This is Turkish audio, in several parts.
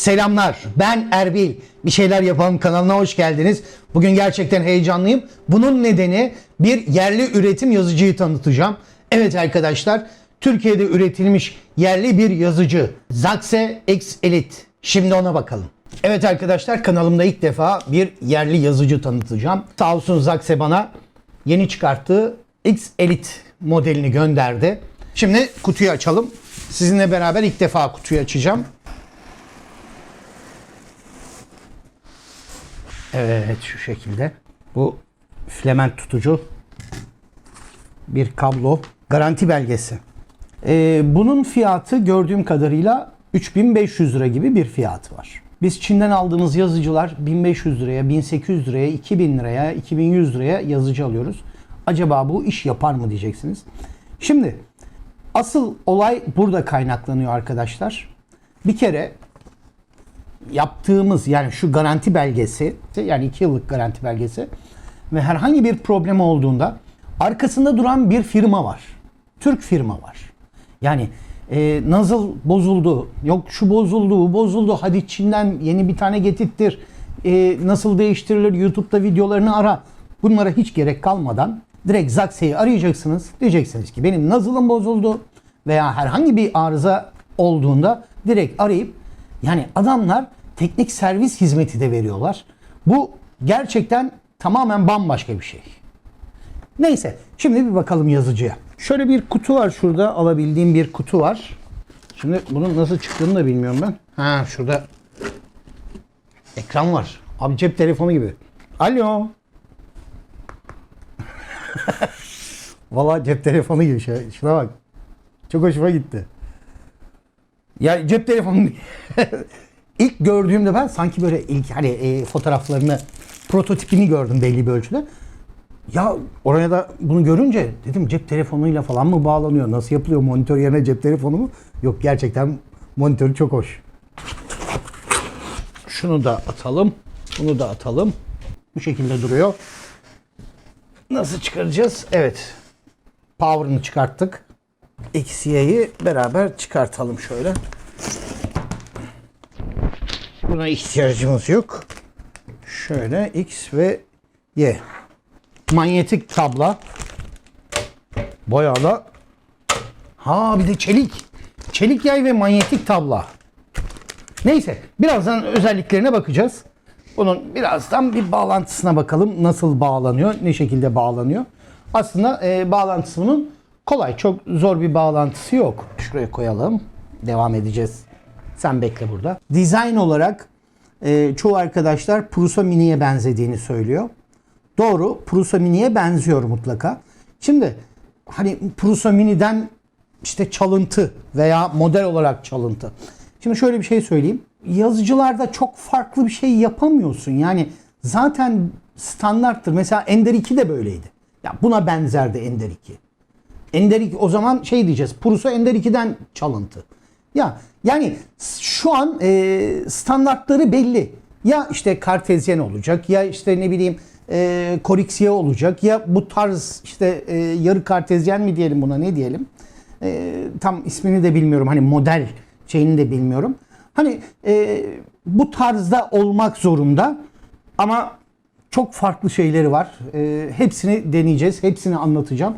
Selamlar. Ben Erbil. Bir şeyler yapalım kanalına hoş geldiniz. Bugün gerçekten heyecanlıyım. Bunun nedeni bir yerli üretim yazıcıyı tanıtacağım. Evet arkadaşlar, Türkiye'de üretilmiş yerli bir yazıcı. Zaxe X Elite. Şimdi ona bakalım. Evet arkadaşlar kanalımda ilk defa bir yerli yazıcı tanıtacağım. Sağ olsun Zaxe bana yeni çıkarttığı X Elite modelini gönderdi. Şimdi kutuyu açalım. Sizinle beraber ilk defa kutuyu açacağım. Evet şu şekilde. Bu filament tutucu bir kablo. Garanti belgesi. Ee, bunun fiyatı gördüğüm kadarıyla 3500 lira gibi bir fiyatı var. Biz Çin'den aldığımız yazıcılar 1500 liraya, 1800 liraya, 2000 liraya, 2100 liraya yazıcı alıyoruz. Acaba bu iş yapar mı diyeceksiniz. Şimdi asıl olay burada kaynaklanıyor arkadaşlar. Bir kere yaptığımız yani şu garanti belgesi yani 2 yıllık garanti belgesi ve herhangi bir problem olduğunda arkasında duran bir firma var. Türk firma var. Yani e, nasıl bozuldu, yok şu bozuldu, bu bozuldu, hadi Çin'den yeni bir tane getirttir, e, nasıl değiştirilir, YouTube'da videolarını ara. Bunlara hiç gerek kalmadan direkt Zaxxe'yi arayacaksınız. Diyeceksiniz ki benim nazılım bozuldu veya herhangi bir arıza olduğunda direkt arayıp yani adamlar teknik servis hizmeti de veriyorlar. Bu gerçekten tamamen bambaşka bir şey. Neyse şimdi bir bakalım yazıcıya. Şöyle bir kutu var şurada alabildiğim bir kutu var. Şimdi bunun nasıl çıktığını da bilmiyorum ben. Ha şurada ekran var. Abi cep telefonu gibi. Alo. Vallahi cep telefonu gibi şey. Şuna bak. Çok hoşuma gitti. Ya cep telefonu ilk gördüğümde ben sanki böyle ilk hani e, fotoğraflarını prototipini gördüm belli bir ölçüde. Ya oraya da bunu görünce dedim cep telefonuyla falan mı bağlanıyor? Nasıl yapılıyor? Monitör yerine cep telefonu mu? Yok gerçekten monitörü çok hoş. Şunu da atalım. Bunu da atalım. Bu şekilde duruyor. Nasıl çıkaracağız? Evet. Power'ını çıkarttık. X, Y'yi beraber çıkartalım şöyle. Buna ihtiyacımız yok. Şöyle X ve Y. Manyetik kablo. Bayağı da ha bir de çelik. Çelik yay ve manyetik tabla. Neyse birazdan özelliklerine bakacağız. Bunun birazdan bir bağlantısına bakalım. Nasıl bağlanıyor, ne şekilde bağlanıyor. Aslında e, bağlantısı kolay. Çok zor bir bağlantısı yok. Şuraya koyalım. Devam edeceğiz. Sen bekle burada. Dizayn olarak e, çoğu arkadaşlar Prusa Mini'ye benzediğini söylüyor. Doğru. Prusa Mini'ye benziyor mutlaka. Şimdi hani Prusa Mini'den işte çalıntı veya model olarak çalıntı. Şimdi şöyle bir şey söyleyeyim. Yazıcılarda çok farklı bir şey yapamıyorsun. Yani zaten standarttır. Mesela Ender 2 de böyleydi. Ya buna benzerdi Ender 2. Ender 2 o zaman şey diyeceğiz. Prusa Ender 2'den çalıntı. Ya yani şu an e, standartları belli. Ya işte kartezyen olacak ya işte ne bileyim e, koriksiye olacak ya bu tarz işte e, yarı kartezyen mi diyelim buna ne diyelim. E, tam ismini de bilmiyorum hani model şeyini de bilmiyorum. Hani e, bu tarzda olmak zorunda ama çok farklı şeyleri var. E, hepsini deneyeceğiz, hepsini anlatacağım.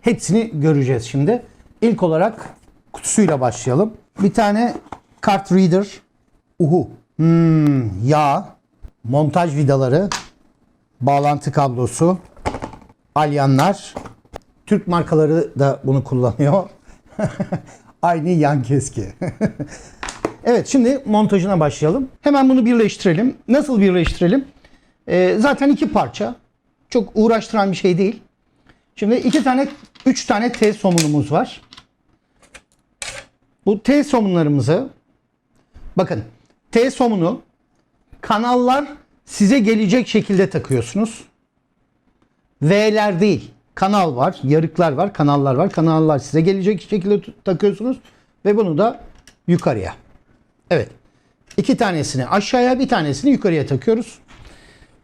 Hepsini göreceğiz şimdi. İlk olarak kutusuyla başlayalım. Bir tane kart reader. Uhu. Hmm, yağ. Montaj vidaları. Bağlantı kablosu. Alyanlar. Türk markaları da bunu kullanıyor. Aynı yan keski. evet şimdi montajına başlayalım. Hemen bunu birleştirelim. Nasıl birleştirelim? Ee, zaten iki parça. Çok uğraştıran bir şey değil. Şimdi iki tane, üç tane T somunumuz var. Bu T somunlarımızı bakın T somunu kanallar size gelecek şekilde takıyorsunuz. V'ler değil. Kanal var, yarıklar var, kanallar var. Kanallar size gelecek şekilde takıyorsunuz ve bunu da yukarıya. Evet. İki tanesini aşağıya, bir tanesini yukarıya takıyoruz.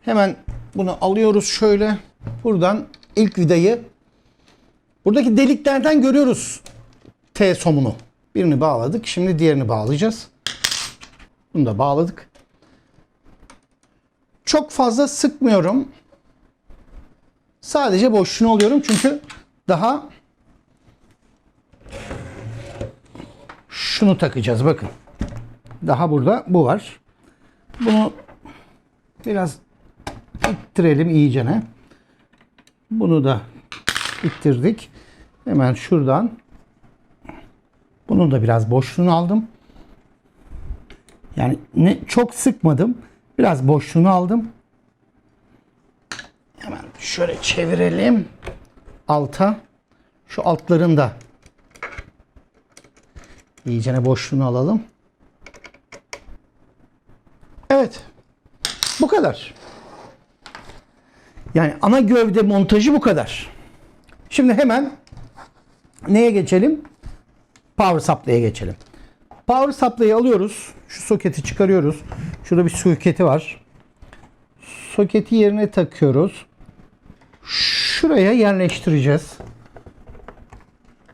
Hemen bunu alıyoruz şöyle. Buradan ilk vidayı buradaki deliklerden görüyoruz T somunu. Birini bağladık. Şimdi diğerini bağlayacağız. Bunu da bağladık. Çok fazla sıkmıyorum. Sadece boşluğunu alıyorum çünkü daha şunu takacağız bakın. Daha burada bu var. Bunu biraz ittirelim iyicene. Bunu da ittirdik. Hemen şuradan bunun da biraz boşluğunu aldım. Yani ne çok sıkmadım. Biraz boşluğunu aldım. Hemen şöyle çevirelim. Alta. Şu altların da iyicene boşluğunu alalım. Evet. Bu kadar. Yani ana gövde montajı bu kadar. Şimdi hemen neye geçelim? Power supply'e geçelim. Power supply'ı alıyoruz. Şu soketi çıkarıyoruz. Şurada bir soketi var. Soketi yerine takıyoruz. Şuraya yerleştireceğiz.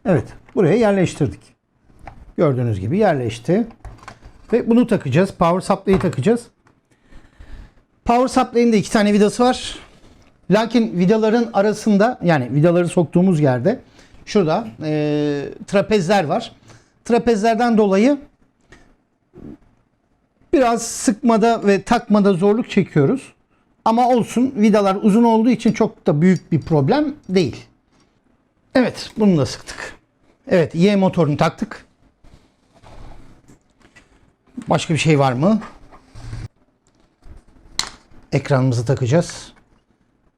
Evet, buraya yerleştirdik. Gördüğünüz gibi yerleşti. Ve bunu takacağız. Power supply'yi takacağız. Power supply'in de iki tane vidası var. Lakin vidaların arasında yani vidaları soktuğumuz yerde şurada e, trapezler var. Trapezlerden dolayı biraz sıkmada ve takmada zorluk çekiyoruz. Ama olsun vidalar uzun olduğu için çok da büyük bir problem değil. Evet bunu da sıktık. Evet Y motorunu taktık. Başka bir şey var mı? Ekranımızı takacağız.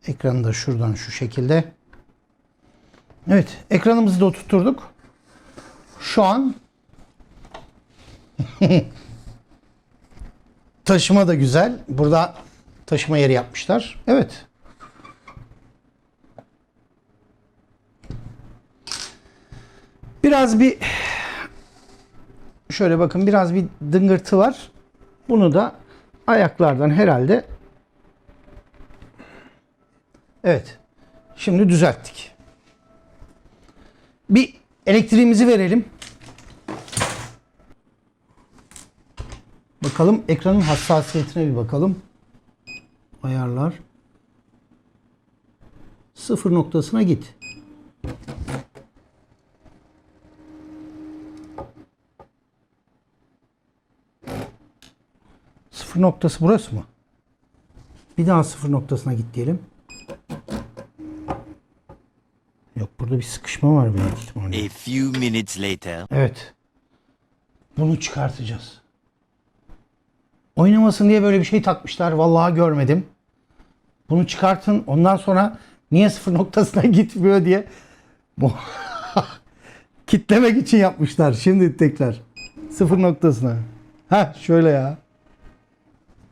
Ekranı da şuradan şu şekilde. Evet ekranımızı da oturtturduk. Şu an taşıma da güzel. Burada taşıma yeri yapmışlar. Evet. Biraz bir şöyle bakın biraz bir dıngırtı var. Bunu da ayaklardan herhalde Evet. Şimdi düzelttik. Bir elektriğimizi verelim. Bakalım ekranın hassasiyetine bir bakalım. Ayarlar. Sıfır noktasına git. Sıfır noktası burası mı? Bir daha sıfır noktasına git diyelim. Burada bir sıkışma var büyük ihtimalle. A few minutes later. Evet. Bunu çıkartacağız. Oynamasın diye böyle bir şey takmışlar. Vallahi görmedim. Bunu çıkartın. Ondan sonra niye sıfır noktasına gitmiyor diye bu kitlemek için yapmışlar. Şimdi tekrar sıfır noktasına. Ha şöyle ya.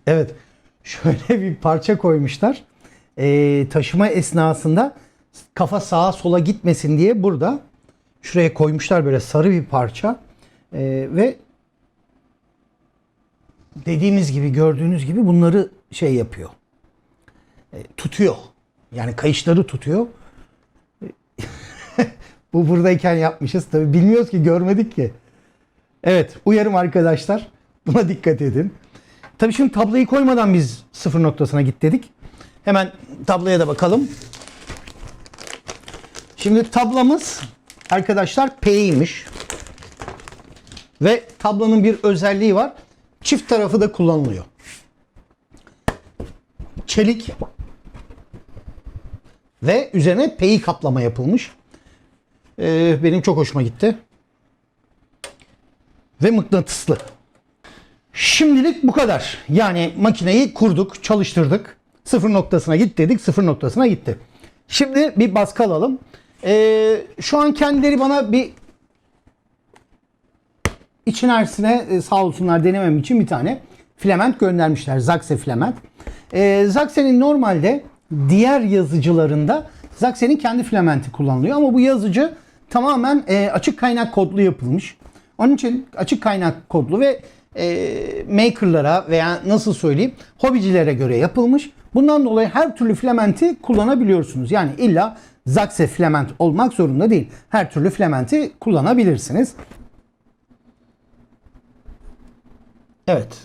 Evet. Şöyle bir parça koymuşlar. Ee, taşıma esnasında kafa sağa sola gitmesin diye burada şuraya koymuşlar böyle sarı bir parça. Ee, ve dediğimiz gibi gördüğünüz gibi bunları şey yapıyor. E, tutuyor. Yani kayışları tutuyor. Bu buradayken yapmışız. Tabi bilmiyoruz ki görmedik ki. Evet uyarım arkadaşlar. Buna dikkat edin. Tabii şimdi tablayı koymadan biz sıfır noktasına git dedik. Hemen tabloya da bakalım. Şimdi tablamız arkadaşlar P'ymiş. Ve tablonun bir özelliği var. Çift tarafı da kullanılıyor. Çelik ve üzerine P'yi kaplama yapılmış. Ee, benim çok hoşuma gitti. Ve mıknatıslı. Şimdilik bu kadar. Yani makineyi kurduk, çalıştırdık. Sıfır noktasına git dedik, sıfır noktasına gitti. Şimdi bir baskı alalım. Ee, şu an kendileri bana bir içerisine e, sağ olsunlar denemem için bir tane filament göndermişler. Zaxe filament. Ee, Zaxe'nin normalde diğer yazıcılarında Zaxe'nin kendi filamenti kullanılıyor ama bu yazıcı tamamen e, açık kaynak kodlu yapılmış. Onun için açık kaynak kodlu ve e, makerlara veya nasıl söyleyeyim hobicilere göre yapılmış. Bundan dolayı her türlü filamenti kullanabiliyorsunuz. Yani illa Zaxe filament olmak zorunda değil. Her türlü filamenti kullanabilirsiniz. Evet.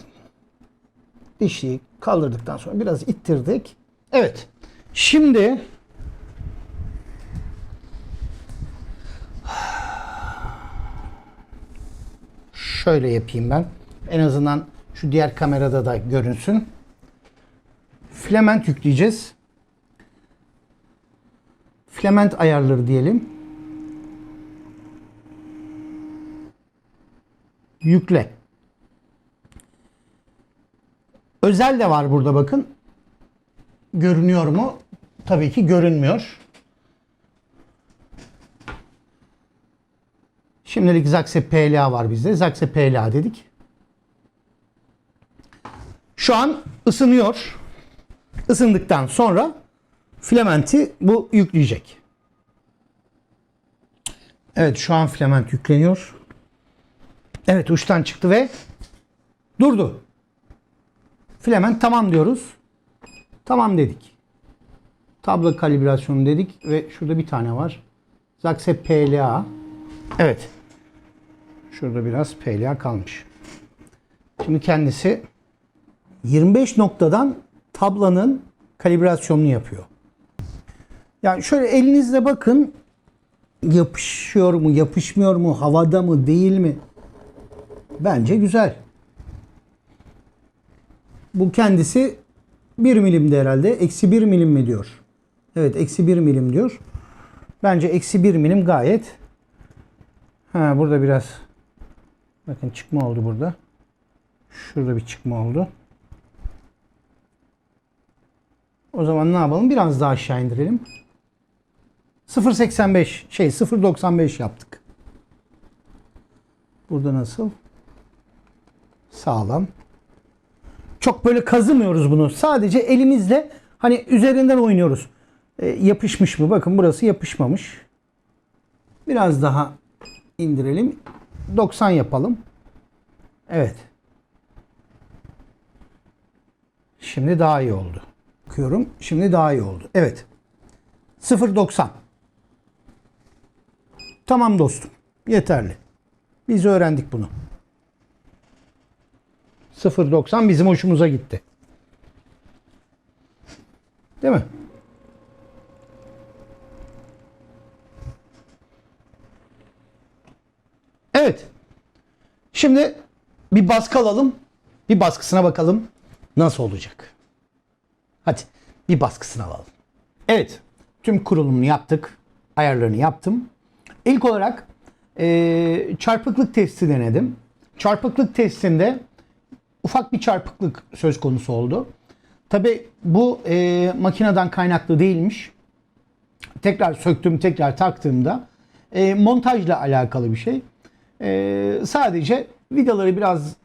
dişliyi kaldırdıktan sonra biraz ittirdik. Evet. Şimdi şöyle yapayım ben. En azından şu diğer kamerada da görünsün. Filament yükleyeceğiz. Filament ayarları diyelim. Yükle. Özel de var burada bakın. Görünüyor mu? Tabii ki görünmüyor. Şimdilik Zaxe PLA var bizde. Zaxe PLA dedik. Şu an ısınıyor. Isındıktan sonra filamenti bu yükleyecek. Evet şu an filament yükleniyor. Evet uçtan çıktı ve durdu. Filament tamam diyoruz. Tamam dedik. Tablo kalibrasyonu dedik ve şurada bir tane var. Zaxe PLA. Evet. Şurada biraz PLA kalmış. Şimdi kendisi 25 noktadan tablanın kalibrasyonunu yapıyor. Yani şöyle elinizle bakın yapışıyor mu, yapışmıyor mu, havada mı, değil mi? Bence güzel. Bu kendisi 1 milimde herhalde. Eksi 1 milim mi diyor? Evet eksi 1 milim diyor. Bence eksi 1 milim gayet. Ha burada biraz bakın çıkma oldu burada. Şurada bir çıkma oldu. O zaman ne yapalım? Biraz daha aşağı indirelim. 0.85 şey 0.95 yaptık. Burada nasıl? Sağlam. Çok böyle kazımıyoruz bunu. Sadece elimizle hani üzerinden oynuyoruz. E, yapışmış mı? Bakın burası yapışmamış. Biraz daha indirelim. 90 yapalım. Evet. Şimdi daha iyi oldu. Bakıyorum. Şimdi daha iyi oldu. Evet. 0.90. Tamam dostum. Yeterli. Biz öğrendik bunu. 0.90 bizim hoşumuza gitti. Değil mi? Evet. Şimdi bir baskı alalım. Bir baskısına bakalım nasıl olacak. Hadi bir baskısını alalım. Evet. Tüm kurulumunu yaptık. Ayarlarını yaptım. İlk olarak eee, çarpıklık testi denedim. Çarpıklık testinde ufak bir çarpıklık söz konusu oldu. Tabi bu eee, makineden kaynaklı değilmiş. Tekrar söktüm, tekrar taktığımda eee, montajla alakalı bir şey. Eee, sadece vidaları biraz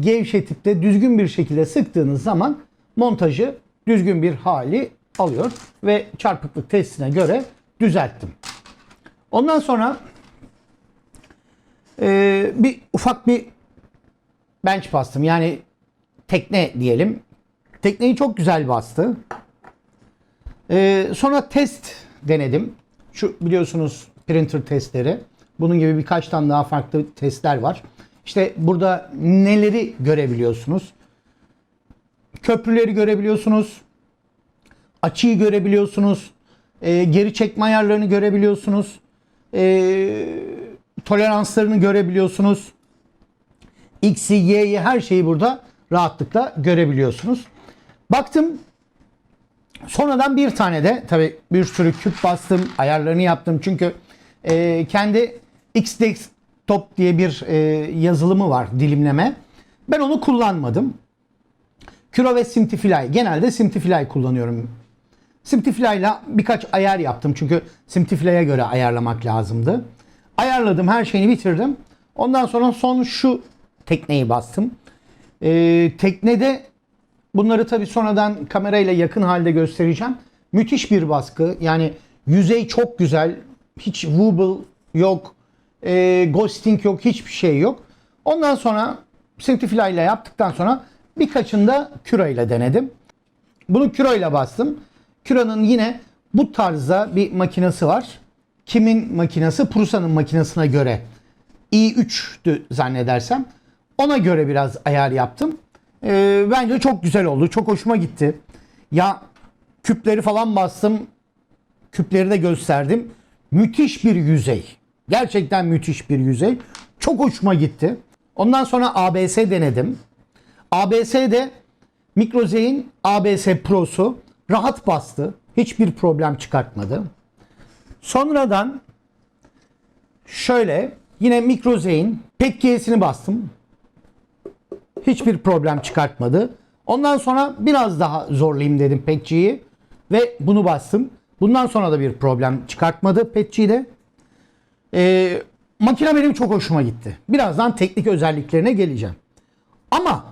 gevşetip de düzgün bir şekilde sıktığınız zaman montajı düzgün bir hali alıyor ve çarpıklık testine göre düzelttim. Ondan sonra eee, bir ufak bir bench bastım. Yani tekne diyelim. Tekneyi çok güzel bastı. Eee, sonra test denedim. Şu biliyorsunuz printer testleri. Bunun gibi birkaç tane daha farklı testler var. İşte burada neleri görebiliyorsunuz? Köprüleri görebiliyorsunuz. Açıyı görebiliyorsunuz. e, geri çekme ayarlarını görebiliyorsunuz. E, toleranslarını görebiliyorsunuz. X'i, Y'yi her şeyi burada rahatlıkla görebiliyorsunuz. Baktım sonradan bir tane de tabi bir sürü küp bastım, ayarlarını yaptım. Çünkü e, kendi Xdesktop diye bir e, yazılımı var dilimleme. Ben onu kullanmadım. Kuro ve Simtify. Genelde Simtify kullanıyorum. Simtify'la birkaç ayar yaptım. Çünkü Simtify'e göre ayarlamak lazımdı. Ayarladım, her şeyini bitirdim. Ondan sonra son şu tekneyi bastım. Ee, teknede bunları tabii sonradan kamerayla yakın halde göstereceğim. Müthiş bir baskı. Yani yüzey çok güzel. Hiç wobble yok. Ee, ghosting yok. Hiçbir şey yok. Ondan sonra Simtify ile yaptıktan sonra birkaçında Cura ile denedim. Bunu Cura ile bastım. Cura'nın yine bu tarzda bir makinesi var. Kimin makinesi? Prusa'nın makinesine göre i3'tü zannedersem. Ona göre biraz ayar yaptım. Ee, bence çok güzel oldu. Çok hoşuma gitti. Ya küpleri falan bastım. Küpleri de gösterdim. Müthiş bir yüzey. Gerçekten müthiş bir yüzey. Çok hoşuma gitti. Ondan sonra ABS denedim. ABS'de Microze'in ABS Pro'su rahat bastı. Hiçbir problem çıkartmadı. Sonradan şöyle yine Microze'in PEC bastım. Hiçbir problem çıkartmadı. Ondan sonra biraz daha zorlayayım dedim PEC'yi ve bunu bastım. Bundan sonra da bir problem çıkartmadı PEC'de. Ee, makine benim çok hoşuma gitti. Birazdan teknik özelliklerine geleceğim. Ama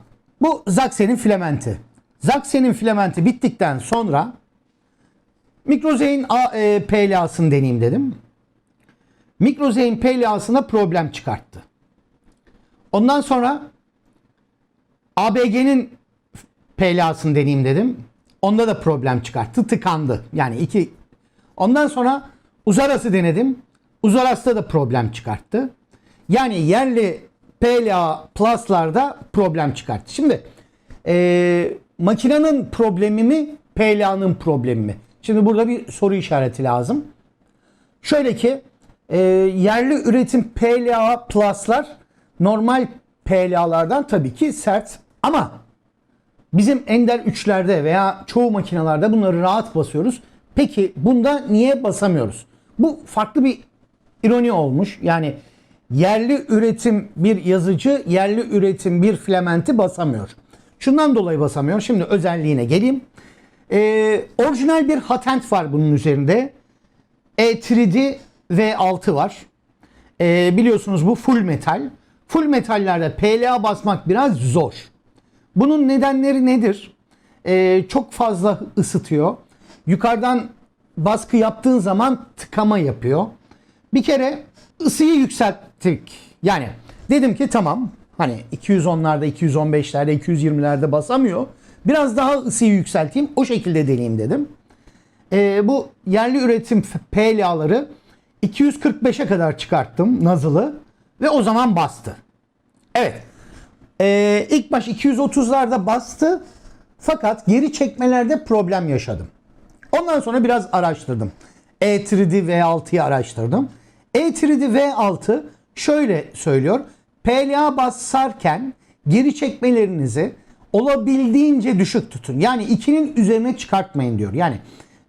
bu Zaxxer'in filamenti. Zaxxer'in filamenti bittikten sonra Microze'in A- e, PLA'sını deneyeyim dedim. Microze'in PLA'sına problem çıkarttı. Ondan sonra ABG'nin PLA'sını deneyeyim dedim. Onda da problem çıkarttı. Tıkandı. Yani iki. Ondan sonra Uzaras'ı denedim. Uzaras'ta da problem çıkarttı. Yani yerli PLA Plus'larda problem çıkarttı. Şimdi e, makinenin problemi mi PLA'nın problemi mi? Şimdi burada bir soru işareti lazım. Şöyle ki e, yerli üretim PLA Plus'lar normal PLA'lardan tabii ki sert ama bizim Ender 3'lerde veya çoğu makinalarda bunları rahat basıyoruz. Peki bunda niye basamıyoruz? Bu farklı bir ironi olmuş. Yani yerli üretim bir yazıcı, yerli üretim bir filamenti basamıyor. Şundan dolayı basamıyor. Şimdi özelliğine geleyim. Ee, orijinal bir patent var bunun üzerinde. E3D V6 var. Ee, biliyorsunuz bu full metal. Full metallerde PLA basmak biraz zor. Bunun nedenleri nedir? Ee, çok fazla ısıtıyor. Yukarıdan baskı yaptığın zaman tıkama yapıyor. Bir kere ısıyı yükselttik. Yani dedim ki tamam hani 210'larda, 215'lerde, 220'lerde basamıyor. Biraz daha ısıyı yükselteyim o şekilde deneyeyim dedim. Ee, bu yerli üretim PLA'ları 245'e kadar çıkarttım nazılı ve o zaman bastı. Evet. Ee, ilk baş 230'larda bastı fakat geri çekmelerde problem yaşadım. Ondan sonra biraz araştırdım. E E3D V6'yı araştırdım. E E3D V6 şöyle söylüyor. PLA basarken geri çekmelerinizi olabildiğince düşük tutun. Yani 2'nin üzerine çıkartmayın diyor. Yani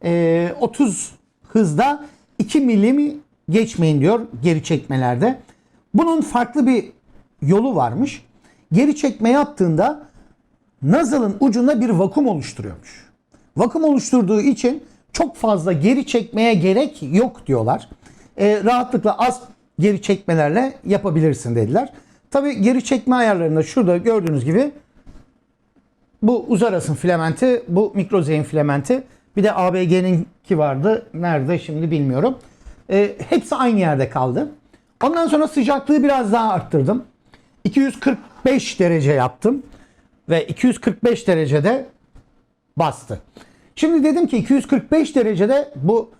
e, 30 hızda 2 milimi geçmeyin diyor geri çekmelerde. Bunun farklı bir yolu varmış. Geri çekme yaptığında nozzle'ın ucunda bir vakum oluşturuyormuş. Vakum oluşturduğu için çok fazla geri çekmeye gerek yok diyorlar. Ee, rahatlıkla az geri çekmelerle yapabilirsin dediler. Tabi geri çekme ayarlarında şurada gördüğünüz gibi bu Uzaras'ın filamenti, bu Microze'in filamenti. Bir de ABG'ninki vardı. Nerede şimdi bilmiyorum. Ee, hepsi aynı yerde kaldı. Ondan sonra sıcaklığı biraz daha arttırdım. 245 derece yaptım. Ve 245 derecede bastı. Şimdi dedim ki 245 derecede bu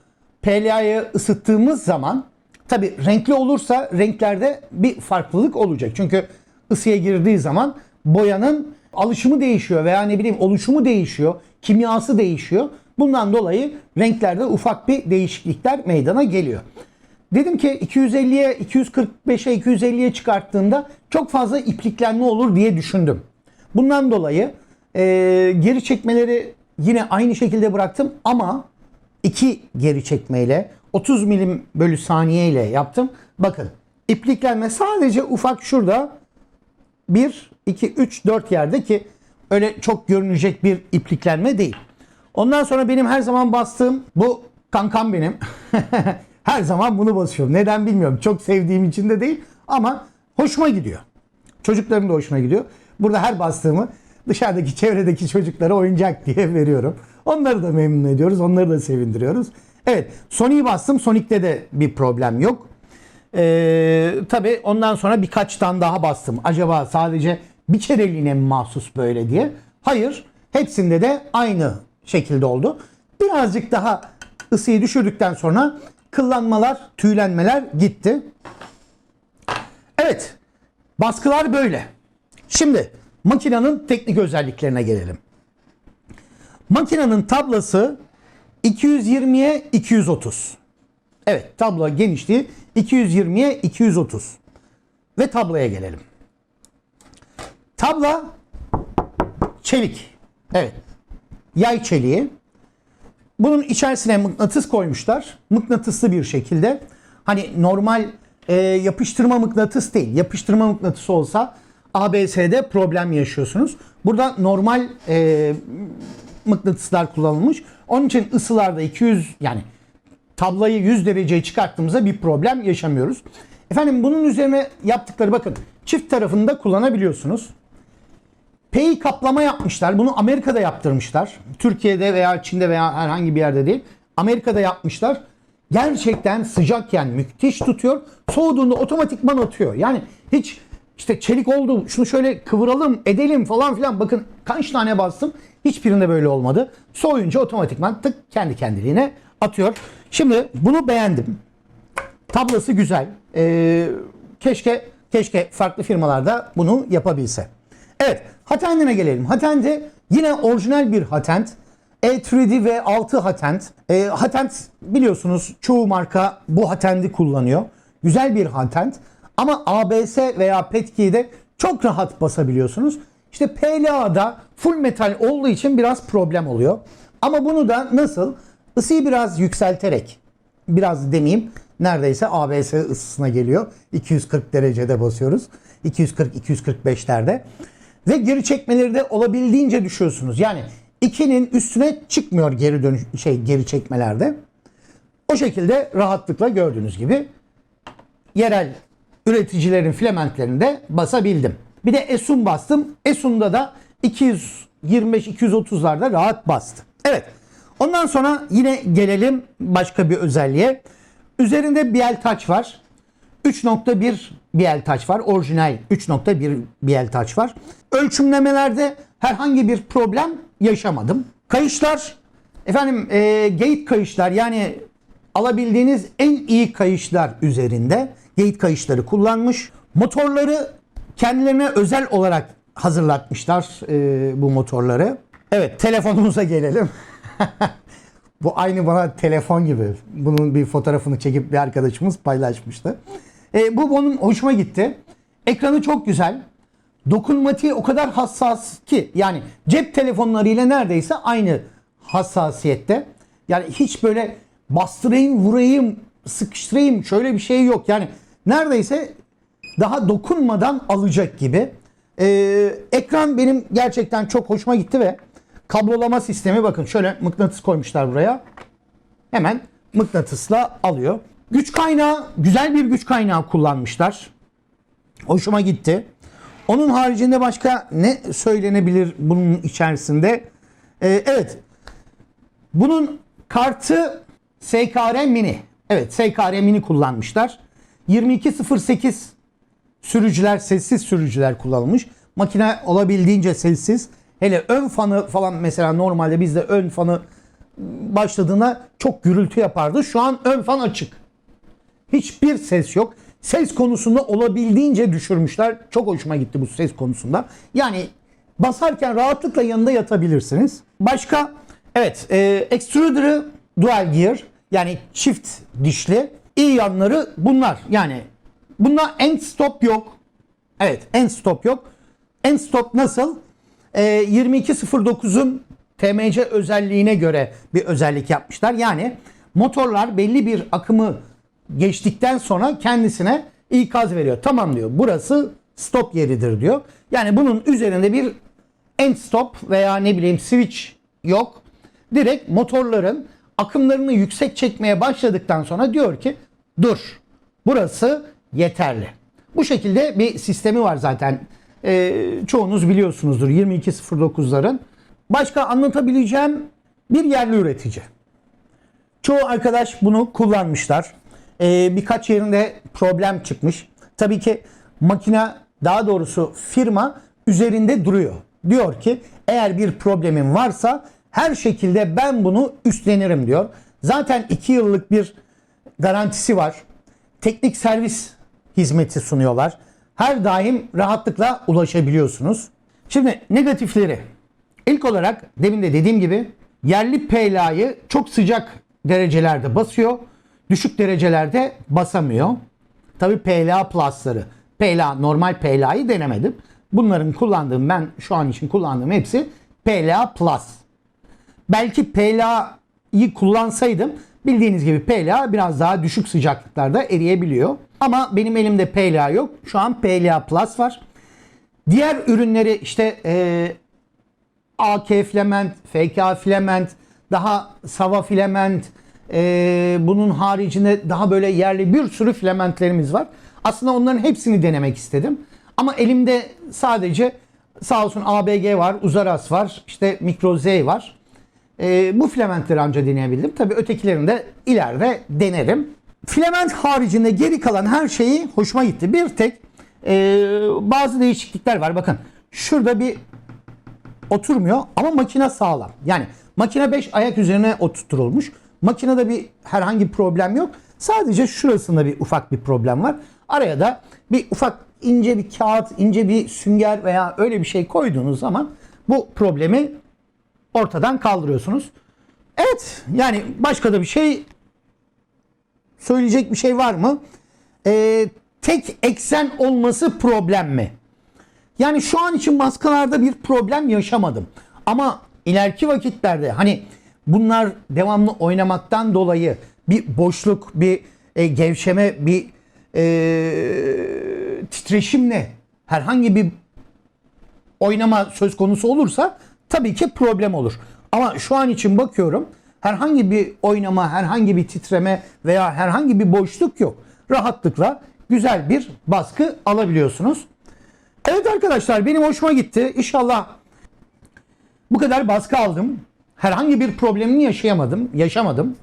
PLA'yı ısıttığımız zaman tabi renkli olursa renklerde bir farklılık olacak. Çünkü ısıya girdiği zaman boyanın alışımı değişiyor veya ne bileyim oluşumu değişiyor, kimyası değişiyor. Bundan dolayı renklerde ufak bir değişiklikler meydana geliyor. Dedim ki 250'ye, 245'e, 250'ye çıkarttığımda çok fazla ipliklenme olur diye düşündüm. Bundan dolayı e, geri çekmeleri yine aynı şekilde bıraktım ama iki geri çekmeyle 30 milim bölü saniye ile yaptım. Bakın ipliklenme sadece ufak şurada 1, 2, 3, 4 yerde ki öyle çok görünecek bir ipliklenme değil. Ondan sonra benim her zaman bastığım bu kankam benim. her zaman bunu basıyorum. Neden bilmiyorum. Çok sevdiğim için de değil ama hoşuma gidiyor. Çocukların da hoşuna gidiyor. Burada her bastığımı dışarıdaki çevredeki çocuklara oyuncak diye veriyorum. Onları da memnun ediyoruz. Onları da sevindiriyoruz. Evet Sonic'i bastım. Sonic'te de bir problem yok. Ee, tabii ondan sonra birkaç tane daha bastım. Acaba sadece bir kereliğine mi mahsus böyle diye. Hayır. Hepsinde de aynı şekilde oldu. Birazcık daha ısıyı düşürdükten sonra kıllanmalar, tüylenmeler gitti. Evet. Baskılar böyle. Şimdi makinenin teknik özelliklerine gelelim. Makinenin tablası 220'ye 230. Evet tablo genişliği 220'ye 230. Ve tabloya gelelim. Tabla çelik. Evet. Yay çeliği. Bunun içerisine mıknatıs koymuşlar. Mıknatıslı bir şekilde. Hani normal e, yapıştırma mıknatıs değil. Yapıştırma mıknatısı olsa ABS'de problem yaşıyorsunuz. Burada normal e, mıknatıslar kullanılmış. Onun için ısılarda 200 yani tablayı 100 dereceye çıkarttığımızda bir problem yaşamıyoruz. Efendim bunun üzerine yaptıkları bakın çift tarafını da kullanabiliyorsunuz. P'yi kaplama yapmışlar. Bunu Amerika'da yaptırmışlar. Türkiye'de veya Çin'de veya herhangi bir yerde değil. Amerika'da yapmışlar. Gerçekten sıcakken müthiş tutuyor. Soğuduğunda otomatikman atıyor. Yani hiç işte çelik oldu şunu şöyle kıvıralım edelim falan filan. Bakın kaç tane bastım. Hiçbirinde böyle olmadı. Soğuyunca otomatikman tık kendi kendiliğine atıyor. Şimdi bunu beğendim. Tablosu güzel. Ee, keşke keşke farklı firmalarda bunu yapabilse. Evet, Hatend'ine gelelim. Hatend'e yine orijinal bir Hatend. E3D ve 6 Hatend. E, Hatend biliyorsunuz çoğu marka bu Hatend'i kullanıyor. Güzel bir Hatend. Ama ABS veya Petki'de çok rahat basabiliyorsunuz. İşte PLA'da full metal olduğu için biraz problem oluyor. Ama bunu da nasıl? Isıyı biraz yükselterek biraz demeyeyim neredeyse ABS ısısına geliyor. 240 derecede basıyoruz. 240-245'lerde. Ve geri çekmeleri de olabildiğince düşüyorsunuz. Yani 2'nin üstüne çıkmıyor geri dönüş şey geri çekmelerde. O şekilde rahatlıkla gördüğünüz gibi yerel üreticilerin filamentlerinde basabildim. Bir de Esun bastım. Esun'da da 225-230'larda rahat bastı. Evet. Ondan sonra yine gelelim başka bir özelliğe. Üzerinde BL Touch var. 3.1 BL Touch var. Orijinal 3.1 BL Touch var. Ölçümlemelerde herhangi bir problem yaşamadım. Kayışlar efendim e, gate kayışlar yani alabildiğiniz en iyi kayışlar üzerinde gate kayışları kullanmış. Motorları kendilerine özel olarak hazırlatmışlar e, bu motorları. Evet telefonumuza gelelim. Bu aynı bana telefon gibi. Bunun bir fotoğrafını çekip bir arkadaşımız paylaşmıştı. E, bu bunun hoşuma gitti. Ekranı çok güzel. Dokunmatiği o kadar hassas ki yani cep telefonlarıyla neredeyse aynı hassasiyette. Yani hiç böyle bastırayım, vurayım, sıkıştırayım şöyle bir şey yok. Yani neredeyse daha dokunmadan alacak gibi. Ee, ekran benim gerçekten çok hoşuma gitti ve kablolama sistemi bakın şöyle mıknatıs koymuşlar buraya. Hemen mıknatısla alıyor. Güç kaynağı güzel bir güç kaynağı kullanmışlar. Hoşuma gitti. Onun haricinde başka ne söylenebilir bunun içerisinde? Ee, evet. Bunun kartı SKR Mini. Evet SKR Mini kullanmışlar. 2208 sürücüler, sessiz sürücüler kullanılmış. Makine olabildiğince sessiz. Hele ön fanı falan mesela normalde bizde ön fanı başladığında çok gürültü yapardı. Şu an ön fan açık. Hiçbir ses yok. Ses konusunda olabildiğince düşürmüşler. Çok hoşuma gitti bu ses konusunda. Yani basarken rahatlıkla yanında yatabilirsiniz. Başka evet e, extruder'ı dual gear yani çift dişli. İyi yanları bunlar. Yani bunda end stop yok. Evet end stop yok. End stop nasıl? E, 2209'un TMC özelliğine göre bir özellik yapmışlar. Yani motorlar belli bir akımı geçtikten sonra kendisine ikaz veriyor. Tamam diyor. Burası stop yeridir diyor. Yani bunun üzerinde bir end stop veya ne bileyim switch yok. Direkt motorların akımlarını yüksek çekmeye başladıktan sonra diyor ki dur. Burası yeterli. Bu şekilde bir sistemi var zaten. Ee, çoğunuz biliyorsunuzdur 2209'ların. Başka anlatabileceğim bir yerli üretici. Çoğu arkadaş bunu kullanmışlar. Ee, birkaç yerinde problem çıkmış. Tabii ki makine daha doğrusu firma üzerinde duruyor. Diyor ki eğer bir problemin varsa her şekilde ben bunu üstlenirim diyor. Zaten 2 yıllık bir garantisi var. Teknik servis hizmeti sunuyorlar. Her daim rahatlıkla ulaşabiliyorsunuz. Şimdi negatifleri. İlk olarak demin de dediğim gibi yerli PLA'yı çok sıcak derecelerde basıyor. Düşük derecelerde basamıyor. Tabi PLA Plus'ları. PLA normal PLA'yı denemedim. Bunların kullandığım ben şu an için kullandığım hepsi PLA Plus. Belki PLA'yı kullansaydım bildiğiniz gibi PLA biraz daha düşük sıcaklıklarda eriyebiliyor. Ama benim elimde PLA yok. Şu an PLA Plus var. Diğer ürünleri işte e, AK filament, FK filament, daha sava filament, e, bunun haricinde daha böyle yerli bir sürü filamentlerimiz var. Aslında onların hepsini denemek istedim. Ama elimde sadece sağ olsun ABG var, Uzaras var, işte Micro Z var. E, bu filamentleri anca deneyebildim. Tabii ötekilerini de ileride denerim. Filament haricinde geri kalan her şeyi hoşuma gitti. Bir tek e, bazı değişiklikler var. Bakın şurada bir oturmuyor ama makine sağlam. Yani makine 5 ayak üzerine oturtulmuş. Makinede bir herhangi bir problem yok. Sadece şurasında bir ufak bir problem var. Araya da bir ufak ince bir kağıt, ince bir sünger veya öyle bir şey koyduğunuz zaman bu problemi ortadan kaldırıyorsunuz. Evet yani başka da bir şey söyleyecek bir şey var mı? Ee, tek eksen olması problem mi? Yani şu an için maskalarda bir problem yaşamadım. Ama ileriki vakitlerde hani bunlar devamlı oynamaktan dolayı bir boşluk, bir e, gevşeme, bir e, titreşimle herhangi bir oynama söz konusu olursa tabii ki problem olur. Ama şu an için bakıyorum herhangi bir oynama, herhangi bir titreme veya herhangi bir boşluk yok. Rahatlıkla güzel bir baskı alabiliyorsunuz. Evet arkadaşlar benim hoşuma gitti. İnşallah bu kadar baskı aldım. Herhangi bir problemini yaşayamadım, yaşamadım.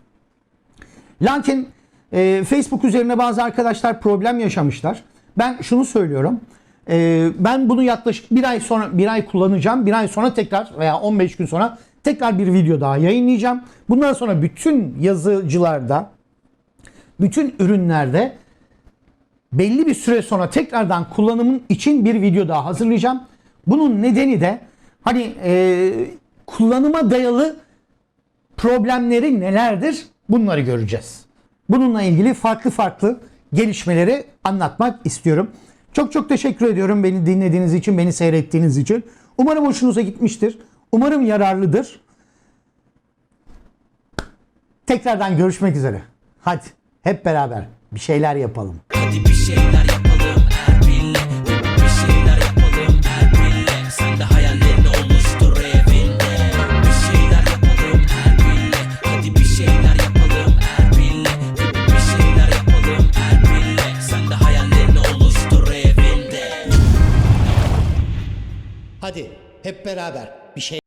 Lakin e, Facebook üzerine bazı arkadaşlar problem yaşamışlar. Ben şunu söylüyorum. E, ben bunu yaklaşık bir ay sonra bir ay kullanacağım. Bir ay sonra tekrar veya 15 gün sonra tekrar bir video daha yayınlayacağım. Bundan sonra bütün yazıcılarda, bütün ürünlerde belli bir süre sonra tekrardan kullanımın için bir video daha hazırlayacağım. Bunun nedeni de hani e, kullanıma dayalı problemleri nelerdir bunları göreceğiz. Bununla ilgili farklı farklı gelişmeleri anlatmak istiyorum. Çok çok teşekkür ediyorum beni dinlediğiniz için, beni seyrettiğiniz için. Umarım hoşunuza gitmiştir. Umarım yararlıdır. Tekrardan görüşmek üzere. Hadi hep beraber bir şeyler yapalım. Hadi bir şeyler yapalım Erbil'le Bir şeyler yapalım Erbil'le Sen de hayallerini oluştur evinde. Bir şeyler yapalım Erbil'le Hadi bir şeyler yapalım Erbil'le Bir şeyler yapalım Erbil'le Sen de hayallerini oluştur evinde. Hadi hep beraber bir şey